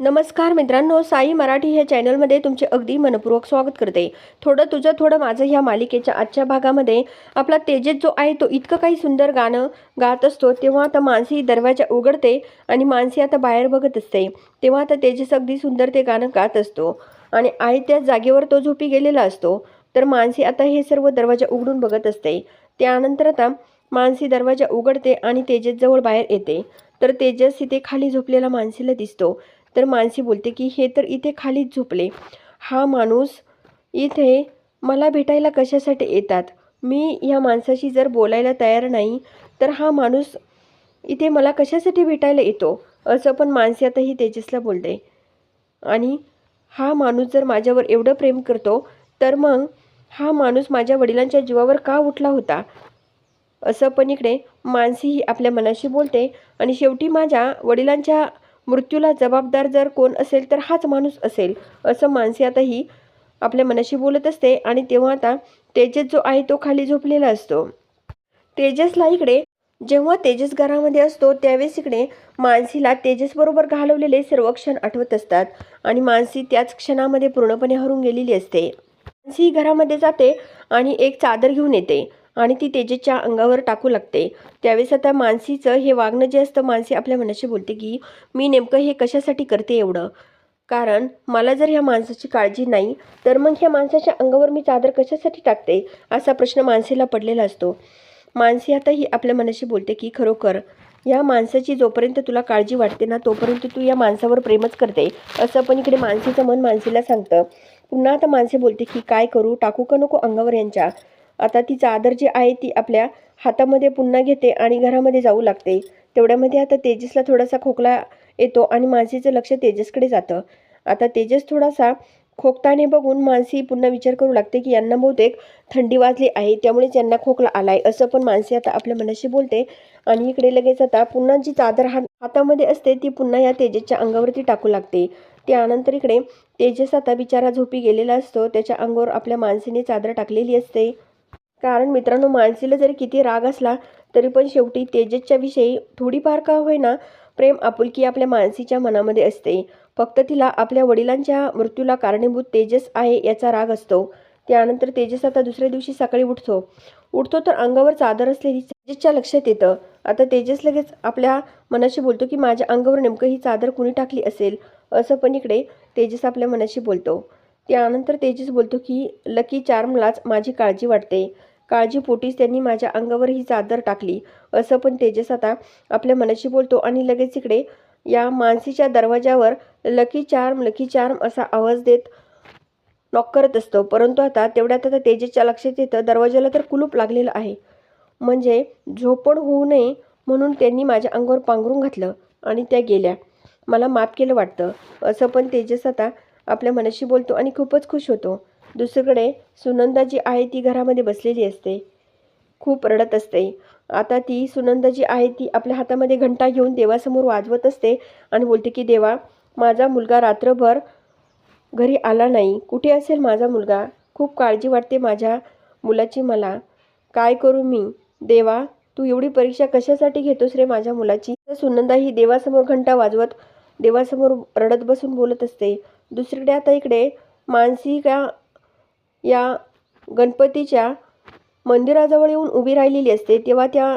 नमस्कार मित्रांनो साई मराठी ह्या चॅनलमध्ये तुमचे अगदी मनपूर्वक स्वागत करते. थोडं तुझं थोडं माझं ह्या मालिकेच्या आजच्या भागामध्ये आपला तेजेत जो आहे तो इतकं काही सुंदर गाणं गात असतो तेव्हा आता मानसी दरवाजा उघडते आणि मानसी आता बाहेर बघत असते. तेव्हा आता तेजेस अगदी सुंदर ते गाणं गात असतो आणि आहे त्याच जागेवर तो झोपी गेलेला असतो. तर मानसी आता हे सर्व दरवाजा उघडून बघत असते. त्यानंतर आता मानसी दरवाजा उघडते आणि तेजेसजवळ बाहेर येते. तर तेजस इथे खाली झोपलेला मानसीला दिसतो. तर मानसी बोलते की हे तर इथे खालीच झोपले. हा माणूस इथे मला भेटायला कशासाठी येतात? मी या माणसाशी जर बोलायला तयार नाही तर हा माणूस इथे मला कशासाठी भेटायला येतो? असं पण मानसी आताही तेजसला बोलते. आणि हा माणूस जर माझ्यावर एवढं प्रेम करतो तर मग हा माणूस माझ्या वडिलांच्या जीवावर का उठला होता? असं पण इकडे मानसी ही आपल्या मनाशी बोलते. आणि शेवटी माझ्या वडिलांच्या मृत्यूला जबाबदार जर कोण असेल तर हाच माणूस असेल असं माणसे आताही आपल्या मनाशी बोलत असते आणि तेव्हा आता तेजस जो आहे तो खाली झोपलेला असतो. तेजसला इकडे जेव्हा तेजस घरामध्ये असतो त्यावेळेस इकडे मानसीला तेजसबरोबर घालवलेले सर्व क्षण आठवत असतात आणि मानसी त्याच क्षणामध्ये पूर्णपणे हरून गेलेली असते. मानसी घरामध्ये जाते आणि एक चादर घेऊन येते. आणि ती तेजेच्या अंगावर टाकू लागते. त्यावेळेस आता मानसीचं हे वागणं जे असतं मानसी आपल्या मनाशी बोलते की मी नेमकं हे कशासाठी करते एवढं? कारण मला जर ह्या माणसाची काळजी नाही तर मग ह्या माणसाच्या अंगावर मी चादर कशासाठी टाकते? असा प्रश्न मानसीला पडलेला असतो. मानसी आता ही आपल्या मनाशी बोलते की खरोखर या माणसाची जोपर्यंत तुला काळजी वाटते ना तोपर्यंत तू या माणसावर प्रेमच करते. असं पण इकडे मानसीचं मन मानसीला सांगतं. पुन्हा आता मानसी बोलते की काय करू? टाकू का नको अंगावर यांच्या? आता ती चादर जी आहे ती आपल्या हातामध्ये पुन्हा घेते आणि घरामध्ये जाऊ लागते. तेवढ्यामध्ये आता तेजसला थोडासा खोकला येतो आणि मानसीचं लक्ष तेजसकडे जातं. आता तेजस थोडासा खोकताने बघून मानसी पुन्हा विचार करू लागते की यांना बहुतेक थंडी वाजली आहे त्यामुळेच यांना खोकला आलाय असं पण मानसी आता आपल्या मनाशी बोलते. आणि इकडे लगेच आता पुन्हा जी चादर हात हातामध्ये असते ती पुन्हा या तेजसच्या अंगावरती टाकू लागते. त्यानंतर इकडे तेजस आता बिचारा झोपी गेलेला असतो त्याच्या अंगावर आपल्या मानसीने चादर टाकलेली असते. कारण मित्रांनो मानसीला जरी किती राग असला तरी पण शेवटी तेजसच्या विषयी थोडीफार का होईना प्रेम आपुलकी आपल्या मानसीच्या मनामध्ये असते. फक्त तिला आपल्या वडिलांच्या मृत्यूला कारणीभूत तेजस आहे याचा राग असतो. त्यानंतर तेजस आता दुसऱ्या दिवशी सकाळी उठतो. उठतो तर अंगावर चादर असलेली तेजसच्या लक्षात येतं. आता तेजस लगेच आपल्या मनाशी बोलतो की माझ्या अंगावर नेमकं ही चादर कुणी टाकली असेल? असं पण इकडे तेजस आपल्या मनाशी बोलतो. त्यानंतर तेजस बोलतो की लकी चार्मलाच माझी काळजी वाटते. काळजीपोटीच त्यांनी माझ्या अंगावर ही चादर टाकली. असं पण तेजस आता आपल्या मनाशी बोलतो आणि लगेच इकडे या मानसीच्या दरवाजावर लकी चार्म लकी चार्म असा आवाज देत नॉक करत असतो. परंतु आता तेवढ्यात आता तेजसच्या लक्षात येतं दरवाजाला तर कुलूप लागलेलं आहे. म्हणजे झोपड होऊ नये म्हणून त्यांनी माझ्या अंगावर पांघरून घातलं आणि त्या गेल्या. मला माफ केलं वाटतं. असं पण तेजस आता आपल्या मनाशी बोलतो आणि खूपच खुश होतो. दुसरीकडे सुनंदा जी आहे ती घरामध्ये बसलेली असते. खूप रडत असते. आता ती सुनंदा जी आहे ती आपल्या हातामध्ये घंटा घेऊन देवासमोर वाजवत असते आणि बोलते की देवा माझा मुलगा रात्रभर घरी आला नाही. कुठे असेल माझा मुलगा? खूप काळजी वाटते माझ्या मुलाची मला. काय करू मी? देवा तू एवढी परीक्षा कशासाठी घेतोस रे माझ्या मुलाची? तर सुनंदा ही देवासमोर घंटा वाजवत देवासमोर रडत बसून बोलत असते. दुसरीकडे आता इकडे मानसिका या गणपतीच्या मंदिराजवळ येऊन उभी राहिलेली असते. तेव्हा त्या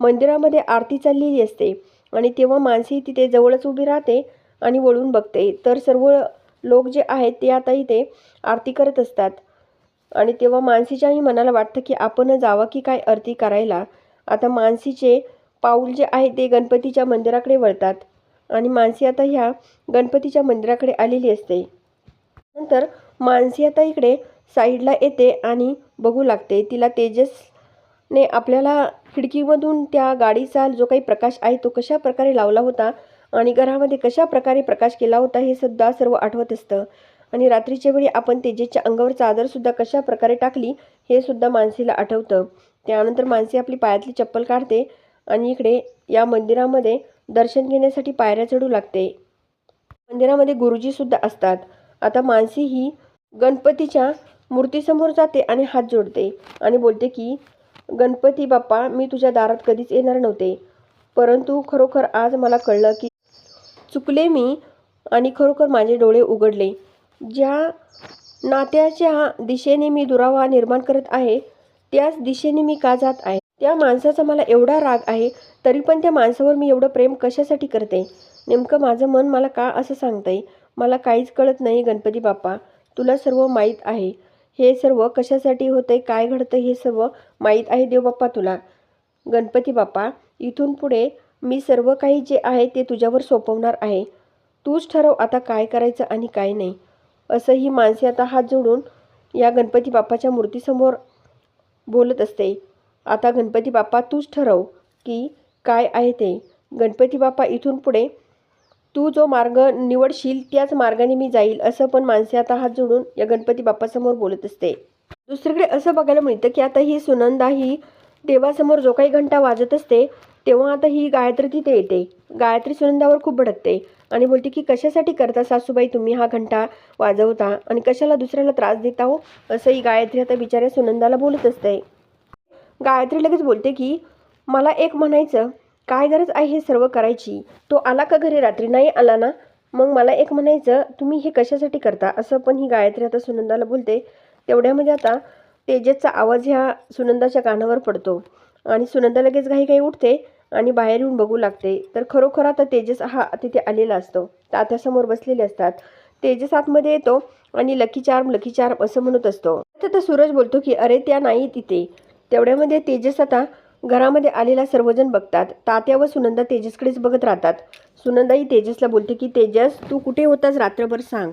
मंदिरामध्ये आरती चाललेली असते. आणि तेव्हा मानसी तिथे जवळच उभी राहते आणि वळून बघते. तर सर्व लोक जे आहेत ते आता इथे आरती करत असतात. आणि तेव्हा मानसीच्याही मनाला वाटतं की आपण जावं की काय आरती करायला. आता मानसीचे पाऊल जे आहे ते गणपतीच्या मंदिराकडे वळतात. आणि मानसी आता ह्या गणपतीच्या मंदिराकडे आलेली असते. नंतर मानसी आता इकडे साईडला येते आणि बघू लागते. तिला तेजसने आपल्याला खिडकीमधून त्या गाडीचा जो काही प्रकाश आहे तो कशा प्रकारे लावला होता आणि घरामध्ये कशा प्रकारे प्रकाश केला होता हे सुद्धा सर्व आठवत असतं. आणि रात्रीच्या वेळी आपण तेजेच्या अंगावर चादरसुद्धा कशा प्रकारे टाकली हे सुद्धा मानसीला आठवतं. त्यानंतर मानसी आपली पायातली चप्पल काढते आणि इकडे या मंदिरामध्ये दर्शन घेण्यासाठी पायऱ्या चढू लागते. मंदिरामध्ये गुरुजीसुद्धा असतात. आता मानसी ही गणपतीच्या मूर्तीसमोर जाते आणि हात जोडते आणि बोलते की गणपती बाप्पा मी तुझ्या दारात कधीच येणार नव्हते. परंतु खरोखर आज मला कळलं की चुकले मी आणि खरोखर माझे डोळे उघडले. ज्या नात्याच्या दिशेने मी दुरावा निर्माण करत आहे त्याच दिशेने मी का जात आहे? त्या माणसाचा मला एवढा राग आहे तरी पण त्या माणसावर मी एवढं प्रेम कशासाठी करते? नेमकं माझं मन मला का असं सांगतंय? मला काहीच कळत नाही गणपती बाप्पा. तुला सर्व माहीत आहे. हे सर्व कशासाठी होतंय काय घडतं हे सर्व माहीत आहे देवबाप्पा तुला. गणपती बाप्पा इथून पुढे मी सर्व काही जे आहे ते तुझ्यावर सोपवणार आहे. तूच ठरव आता काय करायचं आणि काय नाही. असं ही माणसे आता हात जोडून या गणपती बाप्पाच्या मूर्तीसमोर बोलत असते. आता गणपती बाप्पा तूच ठरव की काय आहे ते. गणपती बाप्पा इथून पुढे तू जो मार्ग निवडशील त्याच मार्गाने मी जाईल असं पण माणसे आता हात जोडून या गणपती बाप्पासमोर बोलत असते. दुसरीकडे असं बघायला मिळतं की आता ही सुनंदा ही देवासमोर जो काही घंटा वाजत असते तेव्हा आता ही गायत्री तिथे येते. गायत्री सुनंदावर खूप भडकते आणि बोलते की कशासाठी करता सासूबाई तुम्ही हा घंटा वाजवता आणि कशाला दुसऱ्याला त्रास देता हो? असं ही गायत्री आता बिचाऱ्या सुनंदाला बोलत असते. गायत्री लगेच बोलते की मला एक म्हणायचं काय गरज आहे हे सर्व करायची? तो आला का घरी रात्री? नाही आला ना? मग मला एक म्हणायचं तुम्ही हे कशासाठी करता? असं पण ही गायत्री आता सुनंदाला बोलते. तेवढ्यामध्ये आता तेजसचा आवाज ह्या सुनंदाच्या कानावर पडतो. आणि सुनंदा लगेच घाई घाई उठते आणि बाहेर येऊन बघू लागते. तर खरोखर आता तेजस हा तिथे आलेला असतो. तात्यासमोर बसलेले असतात. तेजस आतमध्ये येतो आणि लकी चार्म लकी चार्म असं म्हणत असतो. तर सूरज बोलतो की अरे त्या नाही तिथे. तेवढ्यामध्ये तेजस आता घरामध्ये आलेला सर्वजण बघतात. तात्या व सुनंदा तेजसकडेच बघत राहतात. सुनंदाही तेजसला बोलते की तेजस तू कुठे होतास रात्रभर सांग.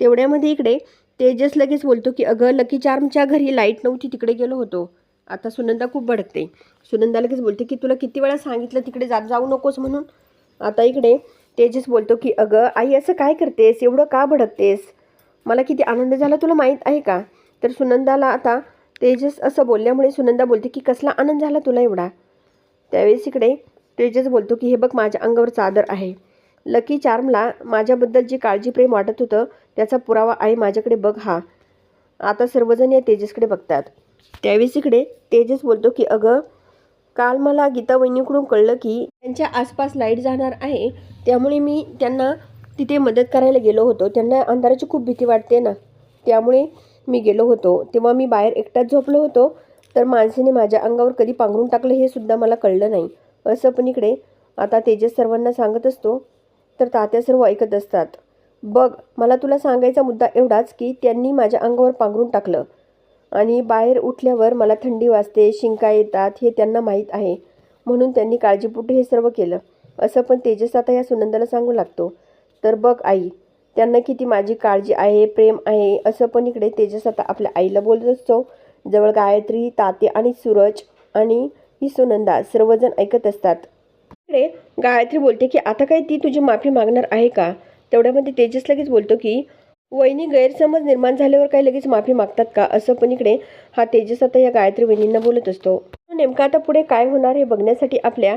तेवढ्यामध्ये इकडे तेजस लगेच बोलतो की अगं लकी चार्मच्या घरी लाइट नव्हती तिकडे गेलो होतो. आता सुनंदा खूप भडकते. सुनंदा लगेच बोलते की तुला किती वेळा सांगितलं तिकडे जात जाऊ नकोस म्हणून? आता इकडे तेजस बोलतो की अगं आई असं काय करतेस? एवढं का भडकतेस? मला किती आनंद झाला तुला माहीत आहे का? तर सुनंदाला आता तेजस असं बोलल्यामुळे सुनंदा बोलते की कसला आनंद झाला तुला एवढा? त्यावेळेस इकडे तेजस बोलतो की हे बघ माझ्या अंगावर चादर आहे. लकी चार्मला माझ्याबद्दल जे काळजी प्रेम वाटत होतं त्याचा पुरावा आहे माझ्याकडे बघ हा. आता सर्वजण या तेजसकडे बघतात. त्यावेळेस इकडे तेजस बोलतो की अगं काल मला गीता वहिनीकडून कळलं की त्यांच्या आसपास लाइट जाणार आहे. त्यामुळे मी त्यांना तिथे मदत करायला गेलो होतो. त्यांना अंधाराची खूप भीती वाटते ना. त्यामुळे मी गेलो होतो. तेव्हा मी बाहेर एकटाच झोपलो होतो. तर माणसेने माझ्या अंगावर कधी पांघरून टाकलं हे सुद्धा मला कळलं नाही. असं पण इकडे आता तेजस सर्वांना सांगत असतो. तर तात्या सर्व ऐकत असतात. बघ मला तुला सांगायचा मुद्दा एवढाच की त्यांनी माझ्या अंगावर पांघरून टाकलं. आणि बाहेर उठल्यावर मला थंडी वाजते शिंका येतात हे त्यांना माहीत आहे. म्हणून त्यांनी काळजीपुटे हे सर्व केलं. असं पण तेजस आता या सुनंदाला सांगू लागतो. तर बघ आई त्यांना किती माझी काळजी आहे प्रेम आहे असं पण इकडे तेजस आता आपल्या आईला बोलत असतो. जवळ गायत्री ताते आणि सूरज आणि ही सुनंदा सर्वजण ऐकत असतात. इकडे गायत्री बोलते की आता काय ती तुझी माफी मागणार आहे का? तेवढ्यामध्ये तेजस लगेच बोलतो की वहिनी गैरसमज निर्माण झाल्यावर काही लगेच माफी मागतात का? असं पण इकडे हा तेजस आता या गायत्री वहिनींना बोलत असतो. नेमकं आता पुढे काय होणार हे बघण्यासाठी आपल्या